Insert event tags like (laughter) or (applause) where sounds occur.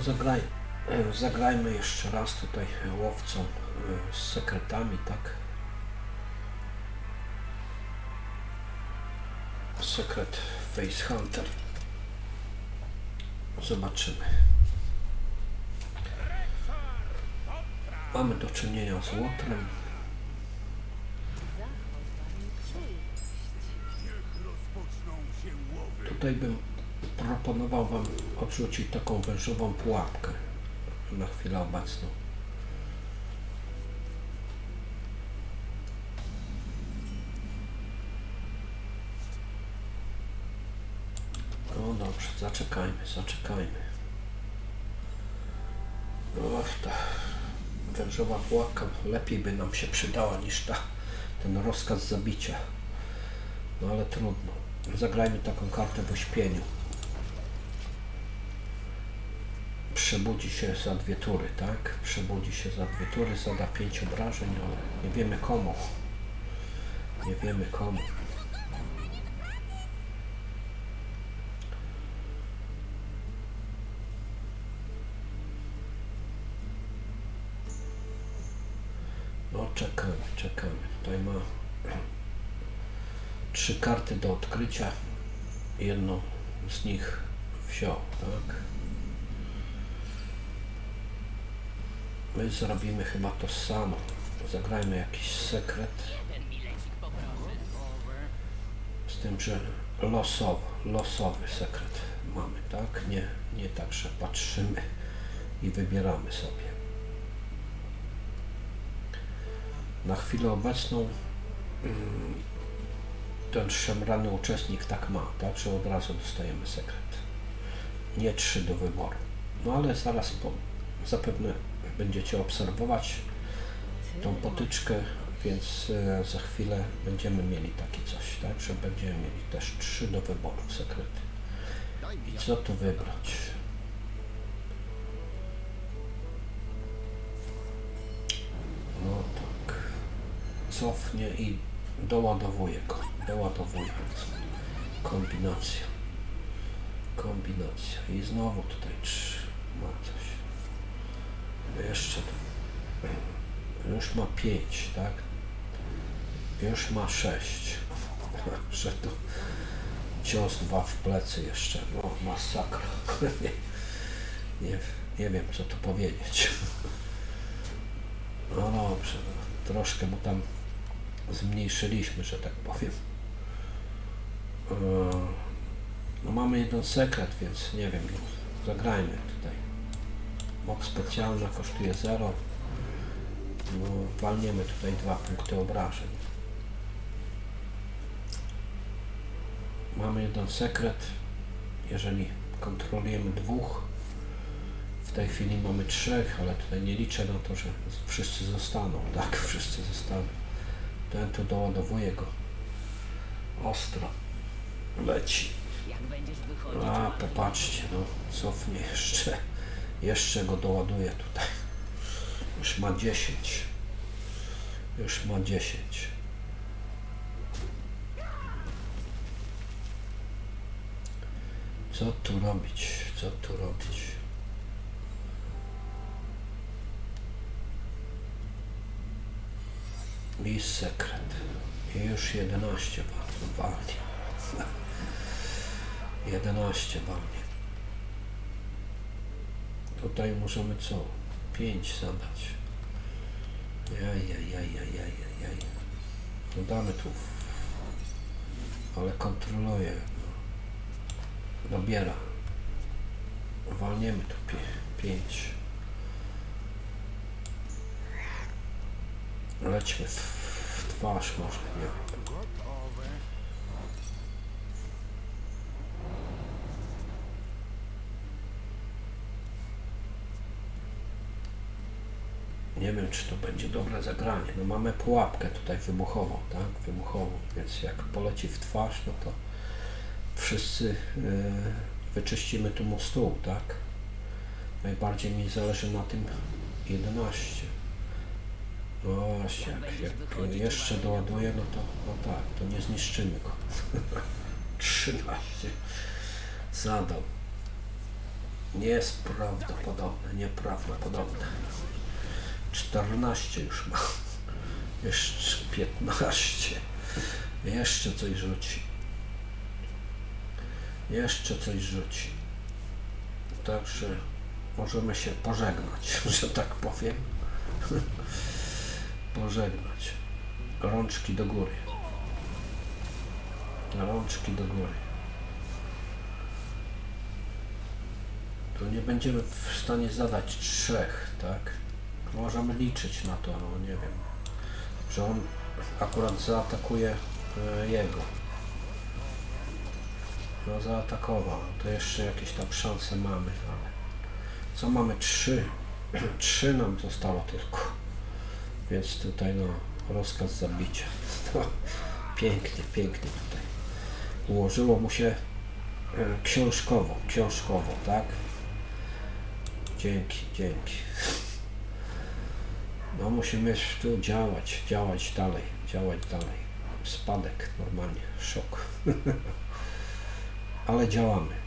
Zagraj, e, zagrajmy jeszcze raz tutaj łowcą e, z sekretami, tak? Sekret Face Hunter. Zobaczymy. Mamy do czynienia z łotrem. Tutaj bym proponował Wam odrzucić taką wężową pułapkę na chwilę obecną. No dobrze, zaczekajmy, zaczekajmy. Och, ta wężowa pułapka lepiej by nam się przydała niż ta, ten rozkaz zabicia. No ale trudno. Zagrajmy taką kartę w ośpieniu. Przebudzi się za dwie tury, tak? Przebudzi się za dwie tury, zada pięć obrażeń, ale nie wiemy komu. Nie wiemy komu. No czekamy, czekamy. Tutaj ma (clears throat) trzy karty do odkrycia. Jedną z nich wziął, tak? My zrobimy chyba to samo. Zagrajmy jakiś sekret. Z tym, że losowy, losowy sekret mamy, tak? Nie, nie tak, że patrzymy i wybieramy sobie. Na chwilę obecną mm, ten szemrany uczestnik tak ma, tak, że od razu dostajemy sekret. Nie trzy do wyboru. No ale zaraz po, zapewne będziecie obserwować tą potyczkę, więc e, za chwilę będziemy mieli takie coś, tak, że będziemy mieli też trzy do wyboru sekrety. I co tu wybrać? No tak. Cofnie i doładowuje go. Doładowuje. Kombinacja. Kombinacja. I znowu tutaj trzy. Ma coś. Jeszcze. Już ma pięć, tak? Już ma sześć. (laughs) Że to cios dwa w plecy jeszcze. No masakra. (laughs) nie, nie, nie wiem co tu powiedzieć. (laughs) No dobrze, no, troszkę mu tam zmniejszyliśmy, że tak powiem. Eee, No mamy jeden sekret, więc nie wiem, no, zagrajmy tutaj. Moc specjalna kosztuje 0. No, walniemy tutaj dwa punkty obrażeń. Mamy jeden sekret. Jeżeli kontrolujemy dwóch, w tej chwili mamy trzech, ale tutaj nie liczę na to, że wszyscy zostaną. (laughs) Tak, wszyscy zostaną. Ten tu doładowuje go. Ostro. Leci. A, popatrzcie, no, cofnie jeszcze. Jeszcze go doładuje tutaj. Już ma 10. Już ma 10. Co tu robić? Co tu robić? I sekret. I już 11 wa- walnie. 11 walnie. Tutaj możemy co? 5 zadać. Jaj, jaj, jaj, jaj, jaj, jaj, jaj. No tu. Ale kontroluje. No. Dobiera. Walniemy tu 5. Lećmy w, w twarz może, nie wiem. Nie wiem, czy to będzie dobre zagranie. No mamy pułapkę tutaj wybuchową, tak? Wybuchową, więc jak poleci w twarz, no to wszyscy yy, wyczyścimy tu mu stół, tak? Najbardziej mi zależy na tym 11. No właśnie, jak, jak jeszcze doładuję, no to no tak, to nie zniszczymy go. (laughs) 13. Zadał. Jest prawdopodobne, nieprawdopodobne. 14 już ma. Jeszcze 15. Jeszcze coś rzuci. Jeszcze coś rzuci. Także możemy się pożegnać, (laughs) że tak powiem. (laughs) Pożegnać. Rączki do góry. Rączki do góry. To nie będziemy w stanie zadać trzech, tak? Możemy liczyć na to, no nie wiem. Że on akurat zaatakuje e, jego. No zaatakował. To jeszcze jakieś tam szanse mamy, ale co mamy? Trzy. (clears throat) Trzy nam zostało tylko. Więc tutaj no rozkaz zabicia. (laughs) No, pięknie, pięknie tutaj. Ułożyło mu się e, książkowo, książkowo, tak? Dzięki, dzięki. (laughs) No musimy tu działać, działać dalej, działać dalej. Spadek normalnie, szok. (laughs) Ale działamy.